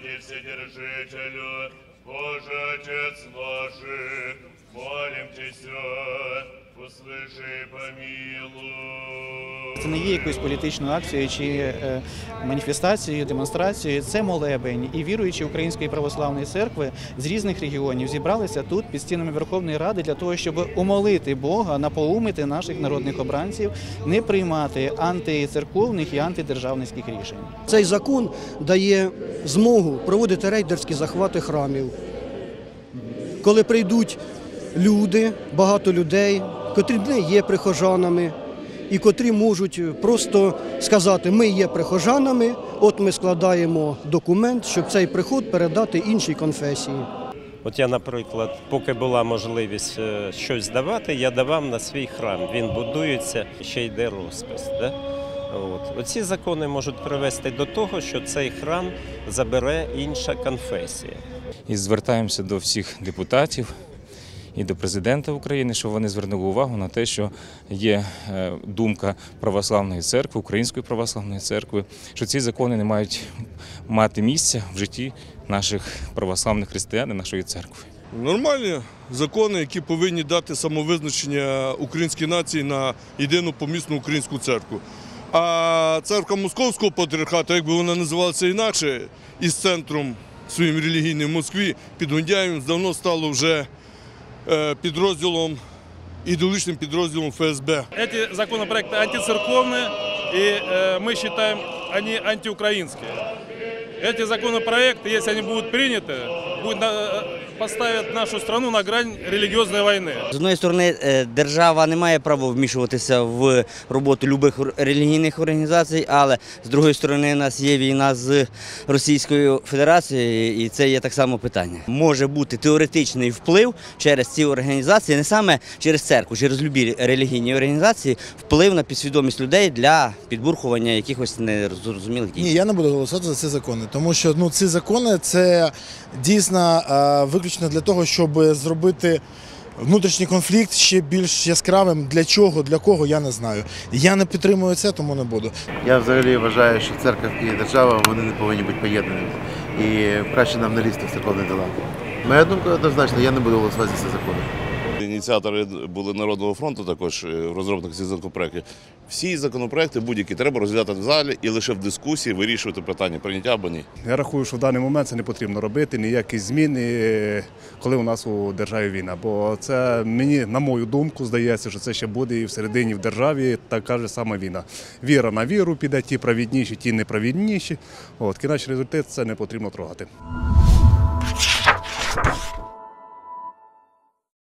Господи Вседержителю, Боже Отец наших, молим Тебя, услыши помилуй. Це не є якоюсь політичною акцією чи е, маніфестацією, демонстрацією. Це молебень. І віруючі Української православної церкви з різних регіонів зібралися тут під стінами Верховної Ради для того, щоб умолити Бога, наполумити наших народних обранців, не приймати антицерковних і антидержавницьких рішень. Цей закон дає змогу проводити рейдерські захвати храмів. Коли прийдуть люди, багато людей, котрі не є прихожанами, і котрі можуть просто сказати, ми є прихожанами, от ми складаємо документ, щоб цей приход передати іншій конфесії. От я, наприклад, поки була можливість е, щось давати, я давав на свій храм. Він будується, ще йде розпис. Да? От. Оці закони можуть привести до того, що цей храм забере інша конфесія. І звертаємося до всіх депутатів і до президента України, щоб вони звернули увагу на те, що є е, думка православної церкви, Української православної церкви, що ці закони не мають мати місця в житті наших православних християн і нашої церкви. Нормальні закони, які повинні дати самовизначення українській нації на єдину помісну українську церкву. А церква Московського патріархату, якби вона називалася інакше, із центром своїм релігійним в Москві, під Гундяєвим, давно стало вже підрозділом, ідеологічним підрозділом ФСБ. Эти законопроекты антицерковные, и э, мы считаем, они антиукраинские. Эти законопроекты, если они будут приняты, будет на- э, поставят нашу страну на грань религиозной войны. З однієї сторони, е, держава не має права вмішуватися в роботу любих релігійних організацій, але з другої сторони, у нас є війна з Російською Федерацією, і це є так само питання. Може бути теоретичний вплив через ці організації, не саме через церкву, через любі релігійні організації, вплив на підсвідомість людей для підбурхування якихось незрозумілих дій. Ні, я не буду голосувати за ці закони, тому що ну ці закони це дійсно е, виключно для того, щоб зробити внутрішній конфлікт ще більш яскравим. Для чого, для кого, я не знаю. Я не підтримую це, тому не буду. Я взагалі вважаю, що церква і держава вони не повинні бути поєднані. І краще нам не лізти в церковний дела. Моя думка однозначно, я не буду голосувати за закони. Ініціатори були Народного фронту, також е, в розробниках цих законопроєктів. Всі законопроекти будь-які треба розглядати в залі і лише в дискусії вирішувати питання прийняття або ні. Я рахую, що в даний момент це не потрібно робити, ніякі зміни, е, коли у нас у державі війна. Бо це мені, на мою думку, здається, що це ще буде і всередині в державі така ж сама війна. Віра на віру піде, ті правідніші, ті непровідніші. От, кінечний результат це не потрібно трогати.